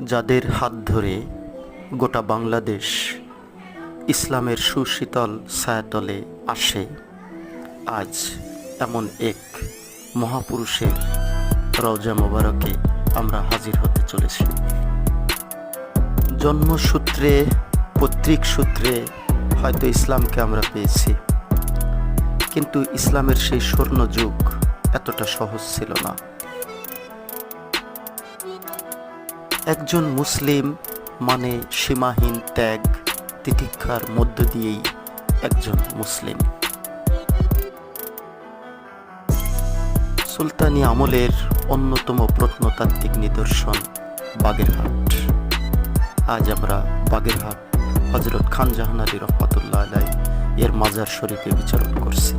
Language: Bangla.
যাদের হাত ধরে গোটা বাংলাদেশ ইসলামের সুশীতল ছায়াতলে আসে, আজ এমন এক মহাপুরুষের রওজা মোবারকে আমরা হাজির হতে চলেছি। জন্মসূত্রে, পৈতৃক সূত্রে হয়তো ইসলামকে আমরা পেয়েছি, কিন্তু ইসলামের সেই স্বর্ণযুগ এতটা সহজ ছিল না। একজন মুসলিম মানে সীমাহীন ত্যাগ, তিতিক্ষার মধ্য দিয়েই একজন মুসলিম। সুলতানি আমলের অন্যতম প্রত্নতাত্ত্বিক নিদর্শন বাগেরহাট। আজ আমরা বাগেরহাট হজরত খান জাহান আলী রহমতুল্লাহ আলাই এর মাজার শরীফে বিচরণ করছি।